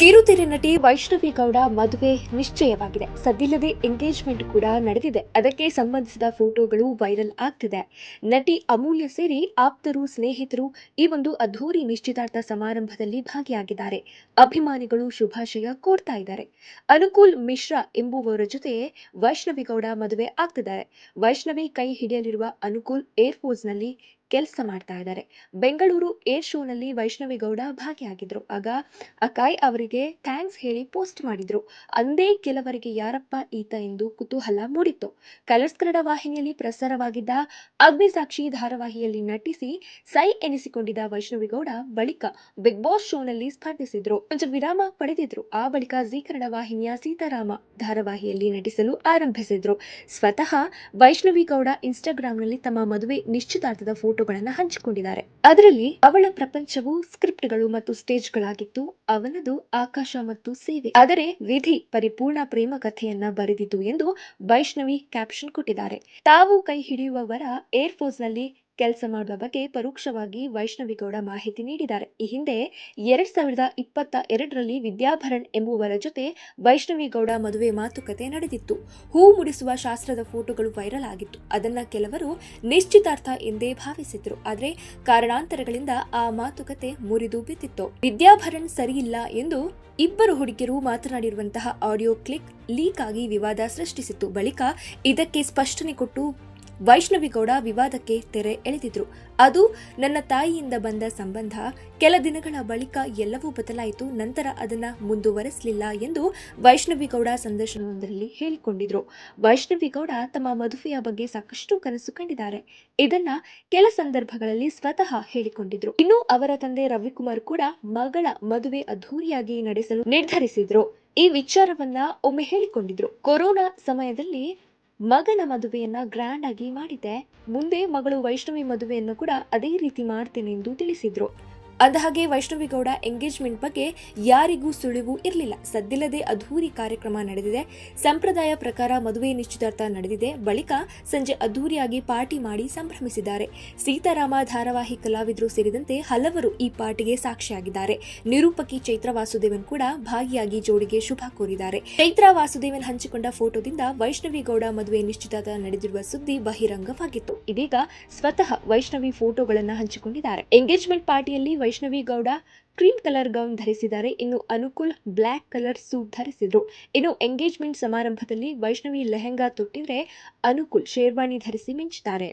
ನಟಿ ವೈಷ್ಣವಿ ಗೌಡ ಮದುವೆ ನಿಶ್ಚಯವಾಗಿದೆ. ಸದ್ದಿಲ್ಲದೆ ಎಂಗೇಜ್ಮೆಂಟ್ ಕೂಡ ನಡೆದಿದೆ. ಅದಕ್ಕೆ ಸಂಬಂಧಿಸಿದ ಫೋಟೋಗಳು ವೈರಲ್ ಆಗ್ತಿದೆ. ನಟಿ ಅಮೂಲ್ಯ ಸೇರಿ ಆಪ್ತರು, ಸ್ನೇಹಿತರು ಈ ಒಂದು ಅದ್ಧೂರಿ ನಿಶ್ಚಿತಾರ್ಥ ಸಮಾರಂಭದಲ್ಲಿ ಭಾಗಿಯಾಗಿದ್ದಾರೆ. ಅಭಿಮಾನಿಗಳು ಶುಭಾಶಯ ಕೋರ್ತಾ ಇದ್ದಾರೆ. ಅನುಕೂಲ್ ಮಿಶ್ರಾ ಎಂಬುವವರ ಜೊತೆ ವೈಷ್ಣವಿ ಗೌಡ ಮದುವೆ ಆಗ್ತಿದ್ದಾರೆ. ವೈಷ್ಣವಿ ಕೈ ಹಿಡಿಯಲಿರುವ ಅನುಕೂಲ್ ಏರ್ಫೋರ್ಸ್ನಲ್ಲಿ ಕೆಲಸ ಮಾಡ್ತಾ ಇದ್ದಾರೆ. ಬೆಂಗಳೂರು ಏರ್ ಶೋನಲ್ಲಿ ವೈಷ್ಣವಿ ಗೌಡ ಭಾಗಿಯಾಗಿದ್ರು. ಆಗ ಅಕಾಯ್ ಅವರಿಗೆ ಥ್ಯಾಂಕ್ಸ್ ಹೇಳಿ ಪೋಸ್ಟ್ ಮಾಡಿದ್ರು. ಅಂದೇ ಕೆಲವರಿಗೆ ಯಾರಪ್ಪ ಈತ ಎಂದು ಕುತೂಹಲ ಮೂಡಿತ್ತು. ಕಲರ್ಸ್ ಕನ್ನಡ ವಾಹಿನಿಯಲ್ಲಿ ಪ್ರಸಾರವಾಗಿದ್ದ ಅಗ್ನಿಸಾಕ್ಷಿ ಧಾರಾವಾಹಿಯಲ್ಲಿ ನಟಿಸಿ ಸೈ ಎನಿಸಿಕೊಂಡಿದ್ದ ವೈಷ್ಣವಿ ಗೌಡ ಬಳಿಕ ಬಿಗ್ ಬಾಸ್ ಶೋನಲ್ಲಿ ಸ್ಪರ್ಧಿಸಿದ್ರು. ಕೊಂಚ ವಿರಾಮ ಪಡೆದಿದ್ರು. ಆ ಬಳಿಕ ಜೀ ಕನ್ನಡ ವಾಹಿನಿಯ ಸೀತಾರಾಮ ಧಾರಾವಾಹಿಯಲ್ಲಿ ನಟಿಸಲು ಆರಂಭಿಸಿದ್ರು. ಸ್ವತಃ ವೈಷ್ಣವಿ ಗೌಡ ಇನ್ಸ್ಟಾಗ್ರಾಂನಲ್ಲಿ ತಮ್ಮ ಮದುವೆ ನಿಶ್ಚಿತಾರ್ಥದ ಫೋಟೋಗಳನ್ನು ಹಂಚಿಕೊಂಡಿದ್ದಾರೆ. ಅದರಲ್ಲಿ ಅವಳ ಪ್ರಪಂಚವು ಸ್ಕ್ರಿಪ್ಟ್ಗಳು ಮತ್ತು ಸ್ಟೇಜ್ಗಳಾಗಿತ್ತು ಅವನದು ಆಕಾಶ ಮತ್ತು ಸೇವೆ. ಆದರೆ ವಿಧಿ ಪರಿಪೂರ್ಣ ಪ್ರೇಮ ಕಥೆಯನ್ನ ಬರೆದಿತು ಎಂದು ವೈಷ್ಣವಿ ಕ್ಯಾಪ್ಷನ್ ಕೊಟ್ಟಿದ್ದಾರೆ. ತಾವು ಕೈ ಹಿಡಿಯುವವರ ಏರ್ಫೋರ್ಸ್ನಲ್ಲಿ ಕೆಲಸ ಮಾಡುವ ಬಗ್ಗೆ ಪರೋಕ್ಷವಾಗಿ ವೈಷ್ಣವಿಗೌಡ ಮಾಹಿತಿ ನೀಡಿದ್ದಾರೆ. ಈ ಹಿಂದೆ ಎರಡ್ ಸಾವಿರದ ಇಪ್ಪತ್ತ ಎರಡರಲ್ಲಿ ವಿದ್ಯಾಭರಣ್ ಎಂಬುವರ ಜೊತೆ ವೈಷ್ಣವಿಗೌಡ ಮದುವೆ ಮಾತುಕತೆ ನಡೆದಿತ್ತು. ಹೂ ಮುಡಿಸುವ ಶಾಸ್ತ್ರದ ಫೋಟೋಗಳು ವೈರಲ್ ಆಗಿತ್ತು. ಅದನ್ನ ಕೆಲವರು ನಿಶ್ಚಿತಾರ್ಥ ಎಂದೇ ಭಾವಿಸಿದ್ರು. ಆದರೆ ಕಾರಣಾಂತರಗಳಿಂದ ಆ ಮಾತುಕತೆ ಮುರಿದು ಬಿದ್ದಿತ್ತು. ವಿದ್ಯಾಭರಣ್ ಸರಿಯಿಲ್ಲ ಎಂದು ಇಬ್ಬರು ಹುಡುಗಿಯರು ಮಾತನಾಡಿರುವಂತಹ ಆಡಿಯೋ ಕ್ಲಿಕ್ ಲೀಕ್ ಆಗಿ ವಿವಾದ ಸೃಷ್ಟಿಸಿತ್ತು. ಬಳಿಕ ಇದಕ್ಕೆ ಸ್ಪಷ್ಟನೆ ಕೊಟ್ಟು ವೈಷ್ಣವಿ ಗೌಡ ವಿವಾದಕ್ಕೆ ತೆರೆ ಎಳೆದಿದ್ರು. ಅದು ನನ್ನ ತಾಯಿಯಿಂದ ಬಂದ ಸಂಬಂಧ. ಕೆಲ ದಿನಗಳ ಬಳಿಕ ಎಲ್ಲವೂ ಬದಲಾಯಿತು. ನಂತರ ಅದನ್ನ ಮುಂದುವರೆಸಲಿಲ್ಲ ಎಂದು ವೈಷ್ಣವಿಗೌಡ ಸಂದರ್ಶನವೊಂದರಲ್ಲಿ ಹೇಳಿಕೊಂಡಿದ್ರು. ವೈಷ್ಣವಿಗೌಡ ತಮ್ಮ ಮದುವೆಯ ಬಗ್ಗೆ ಸಾಕಷ್ಟು ಕನಸು ಕಂಡಿದ್ದಾರೆ. ಇದನ್ನ ಕೆಲ ಸಂದರ್ಭಗಳಲ್ಲಿ ಸ್ವತಃ ಹೇಳಿಕೊಂಡಿದ್ರು. ಇನ್ನು ಅವರ ತಂದೆ ರವಿಕುಮಾರ್ ಕೂಡ ಮಗಳ ಮದುವೆ ಅದ್ಧೂರಿಯಾಗಿ ನಡೆಸಲು ನಿರ್ಧರಿಸಿದ್ರು. ಈ ವಿಚಾರವನ್ನ ಒಮ್ಮೆ ಹೇಳಿಕೊಂಡಿದ್ರು. ಕೊರೋನಾ ಸಮಯದಲ್ಲಿ ಮಗನ ಮದುವೆಯನ್ನ ಗ್ರ್ಯಾಂಡ್ ಆಗಿ ಮಾಡಿದ್ದೆ. ಮುಂದೆ ಮಗಳು ವೈಷ್ಣವಿ ಮದುವೆಯನ್ನು ಕೂಡ ಅದೇ ರೀತಿ ಮಾಡ್ತೇನೆ ಎಂದು ತಿಳಿಸಿದ್ರು. ಅಂದಹಾಗೆ ವೈಷ್ಣವಿಗೌಡ ಎಂಗೇಜ್ಮೆಂಟ್ ಬಗ್ಗೆ ಯಾರಿಗೂ ಸುಳಿವು ಇರಲಿಲ್ಲ. ಸದ್ದಿಲ್ಲದೆ ಅಧೂರಿ ಕಾರ್ಯಕ್ರಮ ನಡೆದಿದೆ. ಸಂಪ್ರದಾಯ ಪ್ರಕಾರ ಮದುವೆ ನಿಶ್ಚಿತಾರ್ಥ ನಡೆದಿದೆ. ಬಳಿಕ ಸಂಜೆ ಅದ್ಧೂರಿಯಾಗಿ ಪಾರ್ಟಿ ಮಾಡಿ ಸಂಭ್ರಮಿಸಿದ್ದಾರೆ. ಸೀತಾರಾಮ ಧಾರಾವಾಹಿ ಕಲಾವಿದರು ಸೇರಿದಂತೆ ಹಲವರು ಈ ಪಾರ್ಟಿಗೆ ಸಾಕ್ಷಿಯಾಗಿದ್ದಾರೆ. ನಿರೂಪಕಿ ಚೈತ್ರ ವಾಸುದೇವನ್ ಕೂಡ ಭಾಗಿಯಾಗಿ ಜೋಡಿಗೆ ಶುಭ ಕೋರಿದ್ದಾರೆ. ಚೈತ್ರ ವಾಸುದೇವನ್ ಹಂಚಿಕೊಂಡ ಫೋಟೋದಿಂದ ವೈಷ್ಣವಿಗೌಡ ಮದುವೆ ನಿಶ್ಚಿತಾರ್ಥ ನಡೆದಿರುವ ಸುದ್ದಿ ಬಹಿರಂಗವಾಗಿತ್ತು. ಇದೀಗ ಸ್ವತಃ ವೈಷ್ಣವಿ ಫೋಟೋಗಳನ್ನು ಹಂಚಿಕೊಂಡಿದ್ದಾರೆ. Engagement ಪಾರ್ಟಿಯಲ್ಲಿ Vaishnavi Gowda cream colour gown ಧರಿಸಿದ್ದಾರೆ. ಇನ್ನು ಅನುಕೂಲ್ ಬ್ಲ್ಯಾಕ್ ಕಲರ್ ಸೂಟ್ ಧರಿಸಿದ್ರು. ಇನ್ನು ಎಂಗೇಜ್ಮೆಂಟ್ ಸಮಾರಂಭದಲ್ಲಿ ವೈಷ್ಣವಿ ಲೆಹೆಂಗಾ ತೊಟ್ಟಿದ್ರೆ ಅನುಕೂಲ್ ಶೇರ್ವಾನಿ ಧರಿಸಿ ಮಿಂಚಿದ್ದಾರೆ